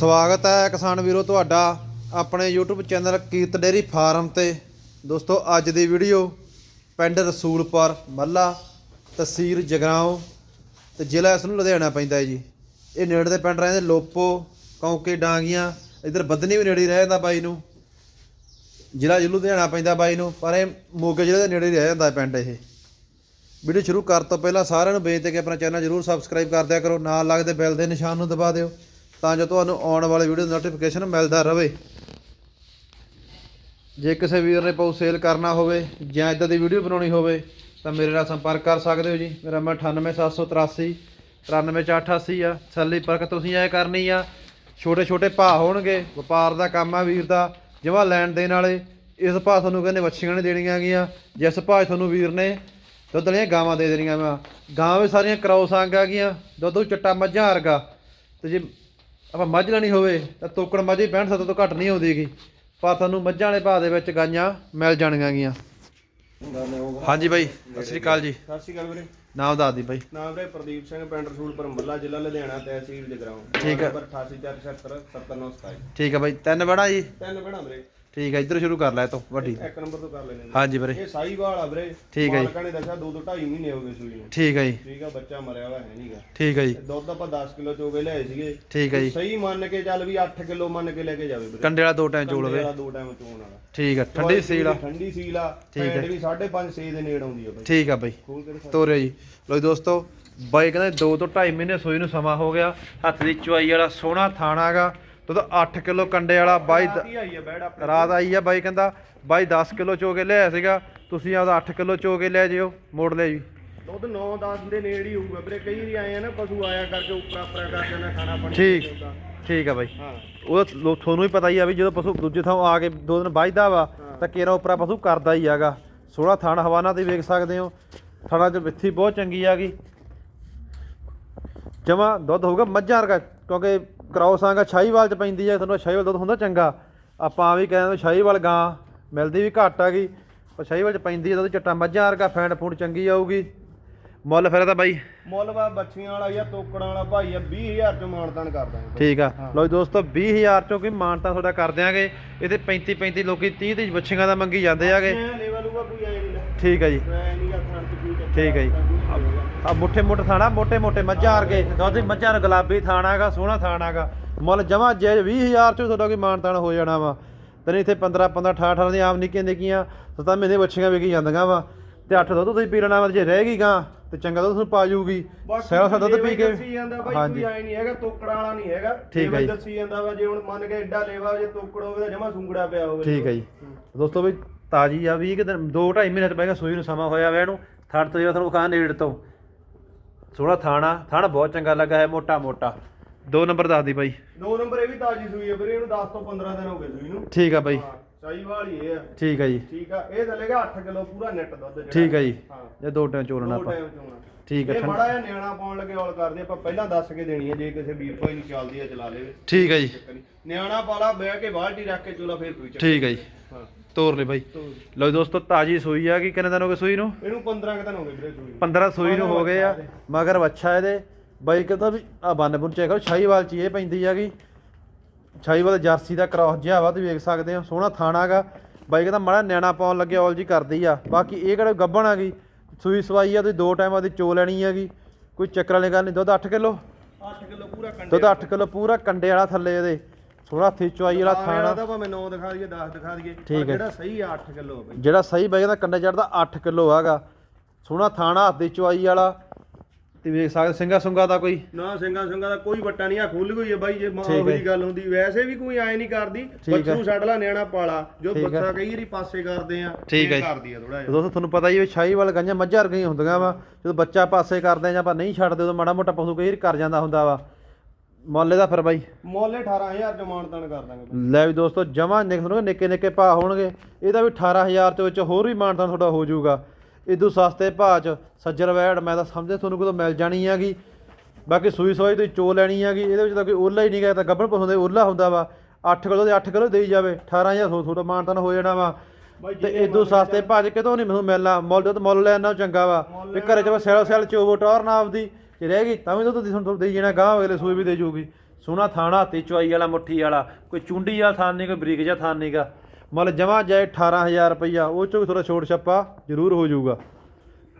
ਸਵਾਗਤ ਹੈ ਕਿਸਾਨ ਵੀਰੋ ਤੁਹਾਡਾ ਆਪਣੇ YouTube channel Kirat dairy farm ਤੇ। ਦੋਸਤੋ, ਅੱਜ ਦੀ ਵੀਡੀਓ ਪਿੰਡ ਰਸੂਲਪੁਰ ਮੱਲਾ ਤਹਿਸੀਲ ਜਗਰਾਓ ਤੇ ਜ਼ਿਲ੍ਹਾ ਇਸ ਨੂੰ ਲੁਧਿਆਣਾ ਪੈਂਦਾ ਹੈ ਜੀ। ਇਹ ਨੇੜੇ ਦੇ ਪਿੰਡ ਰਹਿੰਦੇ ਲੋਪੋ, ਕੌਂਕੇ, ਡਾਂਗੀਆਂ, ਇਧਰ ਬੱਦਨੀ ਵੀ ਨੇੜੇ ਹੀ ਰਹਿ ਜਾਂਦਾ ਬਾਈ ਨੂੰ। ਜ਼ਿਲ੍ਹਾ ਜੀ ਲੁਧਿਆਣਾ ਪੈਂਦਾ ਬਾਈ ਨੂੰ, ਪਰ ਇਹ ਮੋਗੇ ਜ਼ਿਲ੍ਹੇ ਦੇ ਨੇੜੇ ਹੀ ਰਹਿ ਜਾਂਦਾ ਪਿੰਡ ਇਹ। ਵੀਡੀਓ ਸ਼ੁਰੂ ਕਰਨ ਤੋਂ ਪਹਿਲਾਂ ਸਾਰਿਆਂ ਨੂੰ ਬੇਨਤੀ ਹੈ ਕਿ ਆਪਣਾ ਚੈਨਲ ਜਰੂਰ ਸਬਸਕ੍ਰਾਈਬ ਕਰ ਦਿਆ ਕਰੋ, ਨਾਲ ਲੱਗਦੇ ਬੈਲ ਦੇ ਨਿਸ਼ਾਨ ਨੂੰ ਦਬਾ ਦਿਓ। ਤਾਂ ਜੋ ਤੁਹਾਨੂੰ ਆਉਣ ਵਾਲੇ ਵੀਡੀਓ ਦਾ ਨੋਟੀਫਿਕੇਸ਼ਨ ਮਿਲਦਾ ਰਹੇ। ਜੇ ਕਿਸੇ ਵੀਰ ਨੇ ਪਾਉ ਸੇਲ ਕਰਨਾ ਹੋਵੇ ਜਾਂ ਇਦਾਂ ਦੀ ਵੀਡੀਓ ਬਣਾਉਣੀ ਹੋਵੇ, ਤਾਂ ਮੇਰੇ ਨਾਲ ਸੰਪਰਕ ਕਰ ਸਕਦੇ ਹੋ ਜੀ। ਮੇਰਾ ਨੰਬਰ 98783 93488 ਆ। ਸੱਲੀ ਪਰਖ ਤੁਸੀਂ ਐ ਕਰਨੀ ਆ, ਛੋਟੇ ਛੋਟੇ ਭਾਅ ਹੋਣਗੇ, ਵਪਾਰ ਦਾ ਕੰਮ ਆ ਵੀਰ ਦਾ ਜਿਵੇਂ ਲੈਣ ਦੇਣ ਵਾਲੇ, ਇਸ ਭਾਅ ਤੁਹਾਨੂੰ ਕਹਿੰਦੇ ਵੱਛੀਆਂ ਨੇ ਦੇਣੀਆਂ ਗੀਆਂ, ਜਿਸ ਭਾਅ ਤੁਹਾਨੂੰ ਵੀਰ ਨੇ ਦੁੱਧ ਵਾਲੀਆਂ ਗਾਵਾਂ ਦੇ ਦੇਣੀਆਂ ਵਾ। ਗਾਂ ਵੀ ਸਾਰੀਆਂ ਕ੍ਰੋਸ ਅੰਗ ਆ ਦੁੱਧ ਵੀ ਚਿੱਟਾ ਮੱਝਾਂ ਵਰਗਾ। ਤੇ ਜੇ ਆਪਾਂ ਮੱਝ ਲੈਣੀ ਹੋਵੇ ਤਾਂ ਤੋਕੜ ਮੱਝ ਹੀ 65 ਤੋਂ ਘੱਟ ਨਹੀਂ ਆਉਂਦੀਗੀ। ਪਰ ਤੁਹਾਨੂੰ ਮੱਝਾਂ ਵਾਲੇ ਭਾਅ ਦੇ ਵਿੱਚ ਗਾਈਆਂ ਮਿਲ ਜਾਣਗੀਆਂ ਗੀਆਂ। ਹਾਂਜੀ ਬਾਈ ਸਤਿ ਸ੍ਰੀ ਅਕਾਲ ਜੀ। ਸਤਿ ਸ਼੍ਰੀ ਅਕਾਲ ਵੀਰੇ। ਨਾਮ ਦੱਸ ਦੀ ਬਾਈ। ਨਾਮ ਵੀਰੇ ਪ੍ਰਦੀਪ ਸਿੰਘ ਪਿੰਡ ਰਸੂਲਪੁਰ ਮੱਲਾ ਜ਼ਿਲ੍ਹਾ ਲੁਧਿਆਣਾ ਤਹਿਸੀਲ ਜਗਰਾਉਂ। ਠੀਕ ਹੈ। ਨੰਬਰ 8847 70927 ਠੀਕ ਹੈ ਬਾਈ ਤਿੰਨ ਬਣਾ ਜੀ? ਤਿੰਨ ਬਣਾ ਵੀਰੇ। ਠੀਕ ਹੈ ਇੱਧਰ ਸ਼ੁਰੂ ਕਰ ਲੈ ਤੂੰ ਵੱਡੀ। ਇੱਕ ਨੰਬਰ ਤੋਂ ਕਰ ਲੈਣੇ ਹਾਂਜੀ ਵੀਰੇ। ਇਹ ਸਾਈਵਾਲ ਆ ਵੀਰੇ। ਠੀਕ ਹੈ ਜੀ। ਮਾਲਕਾਂ ਨੇ ਦੱਸਿਆ 2 ਤੋਂ 2.5 ਮਹੀਨੇ ਹੋ ਗਏ ਸੂਈ ਨੂੰ। ਠੀਕ ਹੈ ਜੀ। ਠੀਕ ਆ ਬੱਚਾ ਮਰਿਆ ਹੋਇਆ ਹੈ ਨਹੀਂਗਾ ਠੀਕ ਹੈ ਜੀ। ਦੁੱਧ ਆਪਾਂ 10 ਕਿਲੋ ਚੋਗੇ ਲਿਆਏ ਸੀਗੇ। ਠੀਕ ਹੈ ਜੀ। ਸਹੀ ਮੰਨ ਕੇ ਚੱਲ ਵੀ 8 ਕਿਲੋ ਮੰਨ ਕੇ ਲੈ ਕੇ ਜਾਵੇ ਵੀਰੇ। ਕੰਡੇ ਵਾਲਾ ਦੋ ਟਾਈਮ ਚੋਲ ਕੰਡੇ ਵੇ ਵਾਲਾ ਦੋ ਟਾਈਮ ਚੋਣ ਵਾਲਾ ਠੀਕ ਹੈ ਠੰਡੀ ਸੀਲ ਆ। ਠੰਡੀ ਸੀਲ ਆ। ਠੀਕ ਹੈ। ਫੈਟ ਵੀ 5.5 6 ਦੇ ਨੇੜ ਆਉਂਦੀ ਆ ਬਾਈ। ਠੀਕ ਆ ਬਾਈ। ਤੋਰਿਓ ਜੀ। ਲੋ ਜੀ ਦੋਸਤੋ ਬਾਈ ਕਹਿੰਦੇ 2 ਤੋਂ 2.5 ਮਹੀਨੇ ਸੋਈ ਨੂੰ ਸਮਾਂ ਹੋ ਗਿਆ। ਹੱਥ ਦੀ ਚੁਆਈ ਵਾਲਾ ਸੋਹਣਾ ਥਾਣਾਗਾ ਦੁੱਧ 8 ਕਿਲੋ ਕੰਡੇ ਵਾਲਾ ਬਾਈ ਆਈ ਆ ਆਪਣੇ ਰਾਤ ਆਈ ਆ ਬਾਈ ਕਹਿੰਦਾ ਬਾਈ 10 ਕਿਲੋ ਚੋ ਕੇ ਲਿਆਇਆ ਸੀਗਾ ਤੁਸੀਂ ਆਪਦਾ 8 ਕਿਲੋ ਚੋ ਕੇ ਲੈ ਜਿਓ ਮੋੜ ਲਿਆ ਜੀ। ਦੁੱਧ 9-10 ਦੇ ਨੇੜ ਹੀ ਹੋਊਗਾ ਵੀਰੇ ਕਈ ਵਾਰੀ ਆਏ ਆ ਨਾ ਪਸ਼ੂ ਆਇਆ ਕਰਕੇ ਉਪਰਾ ਉਪਰਾ ਕਰ ਜਾਂਦਾ ਖਾਣਾ ਪਾਣੀ ਠੀਕ। ਆ ਬਾਈ। ਹਾਂ। ਉਹ ਲੋ- ਤੁਹਾਨੂੰ ਹੀ ਪਤਾ ਹੀ ਆ ਵੀ ਜਦੋਂ ਪਸ਼ੂ ਦੂਜੇ ਥਾਂ ਆ ਕੇ ਦੋ ਦਿਨ ਵੱਜਦਾ ਵਾ ਤਾਂ ਕੇਰਾ ਉਪਰਾ ਪਸ਼ੂ ਕਰਦਾ ਹੀ ਹੈਗਾ ਸੋਹਣਾ ਥਣ ਹਵਾਨਾ ਤੇ ਵੇਖ ਸਕਦੇ ਹੋ। ਥਣਾ ਚ ਵਿੱਥੀ ਬਹੁਤ ਚੰਗੀ ਆਗੀ ਜਮਾ ਦੁੱਧ ਹੋਊਗਾ ਮੱਝਾਂ ਵਰਗਾ ਕਿਉਂਕਿ ਕ੍ਰੋਸ ਆਂਗਾ ਸ਼ਾਹੀਵਾਲ ਚ ਪੈਂਦੀ ਆ ਤੁਹਾਨੂੰ ਸ਼ਾਹੀਵਾਲ ਦੁੱਧ ਹੁੰਦਾ ਚੰਗਾ। ਆਪਾਂ ਵੀ ਕਹਿੰਦੇ ਸ਼ਾਹੀਵਾਲ ਗਾਂ ਮਿਲਦੀ ਵੀ ਘੱਟ ਆਗੀ ਪਰ ਸ਼ਾਹੀਵਾਲ ਚ ਪੈਂਦੀ ਆ ਦੁੱਧ ਚਿੱਟਾ ਮੱਝਾਂ ਵਰਗਾ ਫੈਂਟ ਫੂਡ ਚੰਗੀ ਆਊਗੀ। ਮੁੱਲ ਫਿਰ ਤਾਂ ਬਾਈ? ਮੁੱਲ ਵਾ ਬੱਚੀਆਂ ਵਾਲਾ ਜਾਂ ਤੋਕੜਾਂ ਵਾਲਾ ਭਾਈ ਆ 20000 ਚ ਮਾਨਤਾਨ ਕਰ ਦਾਂਗੇ ਠੀਕ ਆ। ਲਓ ਜੀ ਦੋਸਤੋ 20000 ਚੋਂ ਕੋਈ ਮਾਨਤਾ ਤੁਹਾਡਾ ਕਰ ਦਿਆਂਗੇ। ਇਹਦੇ 35 35 ਲੋਕੀ 30 30 ਬੱਚੀਆਂ ਦਾ ਮੰਗੀ ਜਾਂਦੇ ਆਗੇ। ਠੀਕ ਹੈ ਜੀ। ਠੀਕ ਹੈ ਜੀ। ਆ ਮੁੱਠੇ ਮੁੱਠ ਥਾਣਾ ਮੋਟੇ ਮੋਟੇ ਮੱਝਾਂ ਵਰਗੇ। ਦੁੱਧ ਦੀ ਮੱਝਾਂ ਨੂੰ ਗੁਲਾਬੀ ਥਾਣਾ ਹੈਗਾ ਸੋਹਣਾ ਥਾਣਾ ਹੈਗਾ। ਮੁੱਲ ਜਮਾ ਜੇ 20000 ਚੋਂ ਤੁਹਾਡਾ ਕੋਈ ਮਾਨਤਾਨ ਹੋ ਜਾਣਾ ਵਾ। ਤੇ ਨਹੀਂ ਇੱਥੇ 15 15 18 18 ਦੀਆਂ ਆਮ ਨਿੱਕੀਆਂ ਨਿੱਕੀਆਂ ਸਤਾ ਮਹੀਨੇ ਬੱਚੀਆਂ ਵਿਕੀ ਜਾਂਦੀਆਂ ਵਾ। ਤੇ 8 ਦੁੱਧ ਤੁਸੀਂ ਪੀ ਲੈਣਾ ਵਾ ਜੇ ਰਹਿ ਗਈ ਗਾਂ ਤੇ ਚੰਗਾ ਦੁੱਧ ਤੁਹਾਨੂੰ ਪਾ ਜੂਗੀ ਸੈਲ ਸਾ ਦੁੱਧ ਪੀ ਕੇ ਦੱਸੀ ਜਾਂਦਾ ਬਾਈ ਕੋਈ ਐ ਨਹੀਂ ਹੈਗਾ ਤੋਕੜਾਂ ਵਾਲਾ ਨਹੀਂ ਹੈਗਾ। ਠੀਕ ਹੈ। ਦੱਸੀ ਜਾਂਦਾ ਵਾ ਜੇ ਹੁਣ ਮੰਨ ਕੇ ਐਡਾ ਲੇਵਾ ਜੇ ਤੋਕੜ ਹੋਵੇ ਤਾਂ ਜਮਾ ਸੁੰਗੜਾ ਪਿਆ ਹੋਵੇ। ਠੀਕ ਹੈ ਜੀ। ਦੋਸਤੋ ਵੀ ਤਾਜੀ ਆ 20 ਕੁ ਦਿਨ 2 2.5 ਮਹੀਨੇ ਤੋਂ ਪਹਿਲਾਂ ਸੂਈ ਨੂੰ ਸਮਾਂ ਹੋਇਆ ਵਾ ਇਹਨੂੰ। ਥੜ ਤੋਂ ਜਿਹੜਾ ਤੁਹਾਨੂੰ ਖਾਣ ਨੇੜ ਤੋਂ। ਸੋਹਣਾ ਥਾਣਾ ਥਾਣਾ ਬਹੁਤ ਚੰਗਾ ਲੱਗਾ ਹੈ ਮੋਟਾ ਮੋਟਾ। ਦੋ ਨੰਬਰ ਦੱਸ ਦੀ ਬਾਈ। ਦੋ ਨੰਬਰ ਇਹ ਵੀ ਤਾਜੀ ਸੂਈ ਹੈ ਵੀਰੇ ਇਹਨੂੰ 10 ਤੋਂ 15 ਦਿਨ ਹੋ ਗਏ ਸੂਈ ਨੂੰ। ਠੀਕ ਆ ਬਾਈ। ਹਾਂ ਸਾਈਵਾਲ ਹੀ ਇਹ ਆ। ਠੀਕ ਆ ਜੀ। ਠੀਕ ਆ ਇਹ ਥੱਲੇਗਾ 8 ਕਿਲੋ ਪੂਰਾ ਨੈਟ ਦੁੱਧ ਜਿਹੜਾ। ਠੀਕ ਆ ਜੀ। ਹਾਂ। ਜੇ ਦੋ ਟਾਈਮ ਚੋਲਣਾ ਦੋ ਆਪਾਂ। ਟਾਈਮ ਚੋਣਾ ਠੀਕ ਆ ਇਹ ਠੰਡ- ਮਾੜਾ ਜਿਹਾ ਨਿਆਣਾ ਪਾਉਣ ਲੱਗੇ ਔਲ ਕਰਦੇ ਆਪਾਂ ਪਹਿਲਾਂ ਦੱਸ ਕੇ ਦੇਣੀ ਹੈ ਜੇ ਕਿਸੇ ਵੀਰ ਕੋਈ ਨਹੀਂ ਚੱਲਦੀ ਹੈ ਚਲਾ ਲੇਵੇ। ਠੀਕ ਆ ਜੀ। ਨਿਆਣਾ ਪਾਲਾ ਬਹਿ ਕੇ ਬਾਲਟੀ ਰੱਖ ਕੇ ਚੋਲਾ ਫੇਰ ਕੋਈ ਚੱਕਰ ਠੀਕ ਆ ਜੀ। ਹਾਂ। ਤੋਰ ਲੈ ਬਾਈ। ਤੋ ਲਓ ਜੀ ਦੋਸਤੋ ਤਾਜੀ ਸੂਈ ਆ ਕਿ ਕਿੰਨੇ ਦਿਨ ਹੋ ਗਏ ਸੂਈ ਨੂੰ? ਇਹਨੂੰ 15 ਕੁ ਦਿਨ ਹੋ ਗਏ ਵੀਰੇ ਸੂਈ ਨੂੰ। 15 ਸੂਈ ਨੂੰ ਹੋ ਗਏ ਆ ਮਗਰ ਬੱਚਾ ਇਹਦੇ। ਬਾਈ ਕਹਿੰਦਾ ਵੀ ਆ ਬੰਨ ਬੁੰਨ ਚੈੱਕ ਕਰੋ ਸ਼ਾਹੀਵਾਲ ਚ ਇਹ ਪੈਂਦੀ ਹੈਗੀ। ਸ਼ਾਹੀਵਾਲ ਜਰਸੀ ਦਾ ਕ੍ਰਾਸ ਜਿਹਾ ਵਾ ਤੁਸੀਂ ਵੇਖ ਸਕਦੇ ਹੋ ਸੋਹਣਾ ਥਾਣਾਗਾ ਬਾਈ ਕਹਿੰਦਾ ਮਾੜਾ ਨਿਆਣਾ ਪਾਉਣ ਲੱਗੇ ਔਲ ਜੀ ਕਰਦੀ ਆ। ਬਾਕੀ ਇਹ ਕਿਹੜਾ ਗੱਬਣ ਆ ਗਈ? ਸੂਈ ਸਵਾਈ ਆ ਤੁਸੀਂ ਦੋ ਟਾਈਮਾਂ ਦੀ ਚੋ ਲੈਣੀ ਹੈਗੀ। ਕੋਈ ਚੱਕਰ ਵਾਲੀ ਗੱਲ ਨਹੀਂ ਦੁੱਧ 8 ਕਿਲੋ? 8 ਕਿਲੋ ਪੂਰਾ ਕੰਡੇ ਦੁੱਧ 8 ਕਿਲੋ ਪੂਰਾ ਕੰਡੇ ਵਾਲਾ ਥੱਲੇ ਇਹਦੇ। ਸੋਹਣਾ ਹੱਥੀ ਚੁਆਈ ਵਾਲਾ ਥਾਣਾ ਤਾਂ ਭਾਵੇਂ 9 ਦਿਖਾ ਦਈਏ 10 ਦਿਖਾ ਦਈਏ। ਪਰ। ਜਿਹੜਾ ਸਹੀ ਆ 8 ਕਿਲੋ ਬਈ। ਜਿਹੜਾ ਸਹੀ ਬਾਈ ਕਹਿੰਦਾ ਕੰਡੇ ਚੜਦਾ 8 ਕਿਲੋ ਹੈਗਾ। ਸੋਹਣਾ ਥਾਣਾ ਹੱਥ ਦੀ ਚੁਆਈ ਵਾਲਾ। ਤੇ ਵੇਖ ਸਕਦੇ ਸਿੰਘਾ ਸੁੰਗਾ ਦਾ ਕੋਈ? ਨਾ ਸਿੰਘਾਂ ਸਿੰਘਾਂ ਦਾ ਕੋਈ ਵੱਟਾ ਨਹੀਂ ਆ ਖੁੱਲ ਗਈ ਹੈ ਬਾਈ ਜੇ। ਉਹੀ ਗੱਲ ਹੁੰਦੀ। ਵੈਸੇ ਵੀ ਕੋਈ ਐ ਨਹੀਂ ਕਰਦੀ। ਬੱਚੂ ਛੱਡ ਲਾ ਨਿਆਣਾ ਪਾਲਾ। ਜੋ। ਬੱਚਾ ਕਈ ਵਾਰੀ ਪਾਸੇ ਕਰਦੇ ਆ ਠੀਕ ਹੈ। ਕਰਦੀ ਆ ਥੋੜਾ ਜਿਹਾ। ਦੋਸਤੋ ਤੁਹਾਨੂੰ ਪਤਾ ਹੀ ਹੈ ਵੀ ਸ਼ਾਹੀਵਾਲ ਗਾਂਆਂ ਮੱਝਾਂ ਵਰਗੀਆਂ ਹੁੰਦੀਆਂ ਵਾ। ਜਦੋਂ ਬੱਚਾ ਪਾਸੇ ਕਰਦੇ ਆ ਜਾਂ ਆਪਾਂ ਨਹੀਂ ਛੱਡਦੇ ਉਦੋਂ ਮਾੜਾ ਮੋਟਾ ਪਸ਼ੂ ਕਈ ਵਾਰੀ ਕਰ ਜਾਂਦਾ ਹੁੰਦਾ ਵਾ। ਮੁੱਲ ਇਹਦਾ ਫਿਰ ਬਾਈ? ਮੁੱਲ 18000 ਚ ਮਾਨਤਾਨ ਕਰ ਦਾਂਗੇ ਬਾਈ। ਲੈ ਵੀ ਦੋਸਤੋ ਜਮਾ ਨਿਕ ਤੁਹਾਨੂੰ ਨਿੱਕੇ ਨਿੱਕੇ ਭਾਅ ਹੋਣਗੇ। ਇਹਦਾ ਵੀ 18000 ਦੇ ਵਿੱਚ ਹੋਰ ਵੀ ਮਾਨਤਾ ਤੁਹਾਡਾ ਹੋ ਜਾਊਗਾ। ਇਦੋਂ ਸਸਤੇ ਭਾਅ ਚ ਸੱਜਰ ਵੈੜ ਮੈਂ ਤਾਂ ਸਮਝੇ ਤੁਹਾਨੂੰ ਕਿਤੋਂ ਮਿਲ ਜਾਣੀ ਹੈਗੀ। ਬਾਕੀ ਸੂਈ ਸੋਈ ਤੁਸੀਂ ਚੋ ਲੈਣੀ ਹੈਗੀ। ਇਹਦੇ ਵਿੱਚ ਤਾਂ ਕੋਈ ਓਲਾ ਹੀ ਨਹੀਂ ਗਾ ਤਾਂ ਗੱਬਣ ਪਸੰਦ ਓਲਾ ਹੁੰਦਾ ਵਾ। 8 ਕਿਲੋ ਦੇ 8 ਕਿਲੋ ਦੇਈ ਜਾਵੇ 18000 ਤੁਹਾਡਾ ਮਾਨਤਾ ਹੋ ਜਾਣਾ ਵਾ। ਬਾਈ ਤੇ ਇਦੋਂ ਸਸਤੇ ਭਾਅ ਚ ਕਿਤੋਂ ਨਹੀਂ ਮੈਨੂੰ ਮਿਲਣਾ। ਮੁੱਲ ਤੇ ਮੁੱਲ ਲੈਣਾ ਚੰਗਾ ਵਾ। ਵੀ ਘਰੇ ਚ ਸੈਲ ਸੈਲ ਚੋਵੋ ਟੌਰ ਨਾ ਆਪਦੀ। ਜੇ ਰਹਿ ਗਈ ਤਾਂ ਵੀ ਦੁੱਧ ਦੀ ਤੁਹਾਨੂੰ ਦੇਈ ਜਾਣਾ ਗਾਂ ਅਗਲੇ ਸੂਈ ਵੀ ਦੇ ਜੂਗੀ। ਸੋਹਣਾ ਥਾਣਾ ਤੇ ਚੁਆਈ ਵਾਲਾ ਮੁੱਠੀ ਵਾਲਾ ਕੋਈ ਚੁੰਡੀ ਵਾਲਾ ਥਾਨ ਨਹੀਂ ਕੋਈ ਬਰੀਕ ਜਿਹਾ ਥਾਨ ਨਹੀਂਗਾ ਮਤਲਬ ਜਮਾ ਜਾਏ 18000 ਰੁਪਈਆ ਉਹ ਚੋਂ ਥੋੜਾ ਛੋਟ ਛੱਪਾ ਜ਼ਰੂਰ ਹੋ ਜਾਊਗਾ।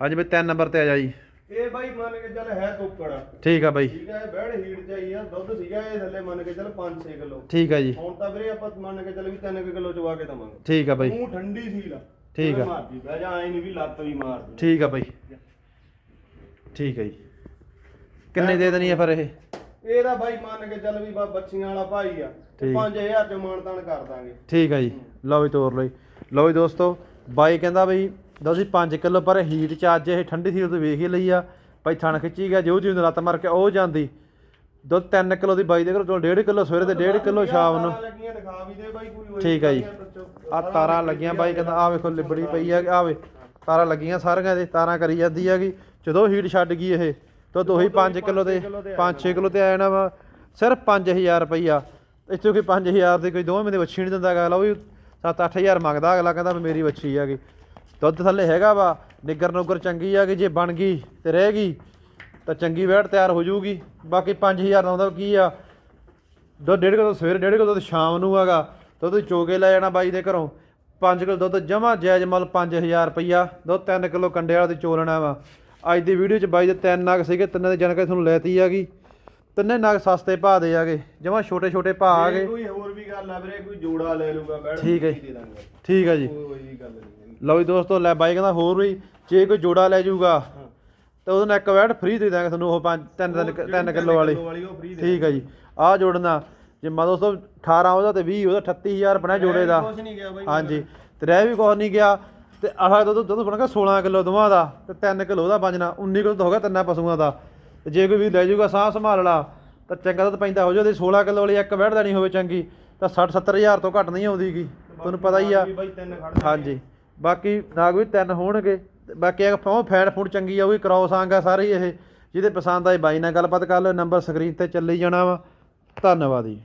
ਹਾਂਜੀ ਬਈ 3 ਨੰਬਰ ਤੇ ਆ ਜਾ ਜੀ ਇਹ ਬਾਈ ਮੰਨ ਕੇ ਚੱਲ ਹੈ ਤੋਕੜ ਠੀਕ ਆ ਬਾਈ। ਠੀਕ ਹੈ ਬੈੜ ਹੀਟ ਚਾਹੀ ਆ ਦੁੱਧ ਸੀਗਾ ਇਹ ਥੱਲੇ ਮੰਨ ਕੇ ਚੱਲ 5-6 ਕਿਲੋ। ਠੀਕ ਆ ਜੀ। ਹੁਣ ਤਾਂ ਵੀਰੇ ਆਪਾਂ ਮੰਨ ਕੇ ਚੱਲ ਵੀ 3 ਕਿਲੋ ਚਵਾ ਕੇ ਦਵਾਂਗੇ। ਠੀਕ ਆ ਬਾਈ। ਮੂੰਹ ਠੰਡੀ ਸੀ ਲਾ ਠੀਕ ਆ। ਮਾਰਦੀ ਬਹਿ ਜਾ ਐ ਨਹੀਂ ਵੀ ਲੱਤ ਵੀ ਮਾਰਦੀ ਠੀਕ ਆ ਬਾਈ। ਠੀਕ ਆ ਜੀ। ਕਿੰਨੇ ਦੇ ਦੇਣੀ ਆ ਫਿਰ ਇਹ? ਇਹਦਾ ਬਾਈ ਮੰਨ ਕੇ ਚੱਲ ਵੀ ਬਾ ਬੱਚੀਆਂ ਵਾਲਾ ਭਾਈ ਆ ਠੀਕ। 5000 ਚ ਮਾਨਤਾਨ ਕਰ ਦਾਂਗੇ। ਠੀਕ ਆ ਜੀ। ਲਓ ਵੀ ਤੋਰ ਲਈ ਲਓ ਵੀ ਦੋਸਤੋ ਬਾਈ ਕਹਿੰਦਾ ਬਈ ਦੋਸੀ 5 ਕਿਲੋ ਪਰ ਹੀਟ ਚ ਅੱਜ ਇਹ ਠੰਡੀ ਸੀ ਉਹ ਵੇਖ ਹੀ ਲਈ ਆ। ਬਾਈ ਥਣ ਖਿੱਚੀ ਗਿਆ ਜੋ ਜੀ ਲੱਤ ਮਾਰ ਕੇ ਉਹ ਜਾਂਦੀ। ਦੁੱਧ 3 ਕਿਲੋ ਦੀ ਬਾਈ ਦੇ ਘਰੋਂ 1.5 ਕਿਲੋ ਸਵੇਰੇ ਤੇ 1.5 ਕਿਲੋ ਸ਼ਾਮ ਨੂੰ। ਤਾਰਾਂ ਲੱਗੀਆਂ ਦਿਖਾ ਵੀ ਦੇ ਬਾਈ ਕੋਈ ਹੋਈ ਠੀਕ ਆ ਜੀ। ਆ ਤਾਰਾਂ ਲੱਗੀਆਂ ਬਾਈ ਕਹਿੰਦਾ ਆ ਵੇਖੋ ਲਿਬੜੀ ਪਈ ਆ ਆਵੇ ਤਾਰਾਂ ਲੱਗੀਆਂ ਸਾਰੀਆਂ ਦੇ ਤਾਰਾਂ ਕਰੀ ਜਾਂਦੀ ਹੈਗੀ ਜਦੋਂ ਹੀਟ ਛੱਡ ਗਈ ਇਹ। ਦੁੱਧ ਉਹੀ 5 ਕਿਲੋ ਦੇ 5-6 ਕਿਲੋ ਤੇ ਆ ਜਾਣਾ ਵਾ। ਸਿਰਫ 5000 ਰੁਪਈਆ। ਇੱਥੋਂ ਕੋਈ 5000 ਦੇ ਕੋਈ ਦੋਵੇਂ ਮਹੀਨੇ ਵੱਛੀ ਨਹੀਂ ਦਿੰਦਾ ਅਗਲਾ। ਉਹ ਵੀ 7-8000 ਮੰਗਦਾ ਅਗਲਾ ਕਹਿੰਦਾ ਵੀ ਮੇਰੀ ਵੱਛੀ ਹੈਗੀ ਦੁੱਧ ਥੱਲੇ ਹੈਗਾ ਵਾ। ਨਿੱਗਰ ਨੁੱਗਰ ਚੰਗੀ ਆ ਕਿ ਜੇ ਬਣ ਗਈ ਤੇ ਰਹਿ ਗਈ ਤਾਂ ਚੰਗੀ ਵੈੜ ਤਿਆਰ ਹੋ ਜਾਊਗੀ। ਬਾਕੀ 5000 ਦਾ ਉਹਦਾ ਕੀ ਆ? ਦੁੱਧ ਡੇਢ ਕਿਲੋ ਸਵੇਰੇ ਡੇਢ ਕਿਲੋ ਦੁੱਧ ਸ਼ਾਮ ਨੂੰ ਹੈਗਾ। ਦੁੱਧ ਚੋਗੇ ਲੈ ਜਾਣਾ ਬਾਈ ਦੇ ਘਰੋਂ। 5 ਕਿਲੋ ਦੁੱਧ ਜਮਾ ਜਾਇਜ਼ ਮੁੱਲ 5000 ਰੁਪਈਆ। ਦੁੱਧ 3 ਕਿਲੋ ਕੰਡੇ ਵਾਲਾ ਤੇ ਚੋਲਣਾ ਵਾ। ਅੱਜ ਦੀ ਵੀਡੀਓ 'ਚ ਬਾਈ ਦੇ ਤਿੰਨ ਨਗ ਸੀਗੇ ਤਿੰਨਾਂ ਦੀ ਜਾਣਕਾਰੀ ਤੁਹਾਨੂੰ ਲੈਤੀ ਹੈਗੀ ਤਿੰਨੇ ਨਗ ਸਸਤੇ ਭਾਅ ਦੇ ਆਗੇ ਜਮਾ ਛੋਟੇ ਛੋਟੇ ਭਾਅ ਆ ਜੇ ਗਏ ਕੋਈ ਹੋਰ ਵੀ ਗੱਲ ਆ ਵੀਰੇ ਕੋਈ ਜੋੜਾ ਲੈ ਲੂਗਾ ਬੈੜ ਠੀਕ ਹੈ। ਦਾਂਗੇ। ਠੀਕ ਆ ਜੀ। ਕੋਈ ਵੀ ਗੱਲ ਨਹੀਂ ਲਓ ਜੀ ਦੋਸਤੋ ਲੈ ਬਾਈ ਕਹਿੰਦਾ ਹੋਰ ਵੀ ਜੇ ਕੋਈ ਜੋੜਾ ਲੈ ਜਾਊਗਾ ਤਾਂ ਉਹਦੇ ਨਾਲ ਇੱਕ ਵੈਟ ਫ੍ਰੀ ਦੇ ਦਾਂਗੇ ਤੁਹਾਨੂੰ ਉਹ 5 3 3 ਕਿਲੋ ਵਾਲੀ। ਵਾਲੀ ਉਹ ਫ੍ਰੀ ਦੇ ਠੀਕ ਹੈ ਜੀ। ਆਹ ਜੋੜਨਾ ਜੇ ਮਾ ਦੋਸਤੋ 18 ਉਹਦਾ ਤੇ 20 ਉਹਦਾ 38000 ਬਣਿਆ ਜੋੜੇ ਦਾ। ਕੁਝ ਨਹੀਂ ਗਿਆ ਬਾਈ ਹਾਂਜੀ। ਤੇ ਰਹਿ ਵੀ ਕੁਛ ਨਹੀਂ ਗਿਆ। ਤੇ ਆਹ ਦੁੱਧ ਦੁੱਧ ਬਣਾਗਾ 16 ਕਿਲੋ ਦੋਵਾਂ ਦਾ ਤੇ 3 ਕਿਲੋ ਉਹਦਾ ਬਚਣਾ 19 ਕਿਲੋ ਤਾਂ ਹੋ ਗਿਆ ਤਿੰਨਾਂ ਪਸ਼ੂਆਂ ਦਾ। ਤੇ ਜੇ ਕੋਈ ਵੀ ਲੈ ਜਾਊਗਾ ਸਾਹ ਸੰਭਾਲ ਲਾ ਤਾਂ ਚੰਗਾ ਦੁੱਧ ਪੈਂਦਾ ਹੋ ਜਾਵੇ 16 ਕਿਲੋ ਵਾਲੀ ਇੱਕ ਵੈੜ ਦੇਣੀ ਹੋਵੇ ਚੰਗੀ ਤਾਂ 60 70000 ਤੋਂ ਘੱਟ ਨਹੀਂ ਆਉਂਦੀਗੀ। ਤੁਹਾਨੂੰ ਪਤਾ ਹੀ ਆ। ਹਾਂਜੀ। ਬਾਕੀ ਨਾਗ ਵੀ ਤਿੰਨ ਹੋਣਗੇ ਬਾਕੀ ਇੱਕ ਫੋਂ ਫੈਨ ਫੂਡ ਚੰਗੀ ਆ ਉਹ ਵੀ ਕ੍ਰੋਸ ਆਂਗ ਆ ਸਾਰੇ ਇਹ ਜਿਹਦੇ ਪਸੰਦ ਆਏ ਬਾਈ ਨਾਲ ਗੱਲਬਾਤ ਕਰ ਲਓ ਨੰਬਰ ਸਕਰੀਨ ਤੇ ਚੱਲੀ ਜਾਣਾ ਵਾ। ਧੰਨਵਾਦ ਜੀ।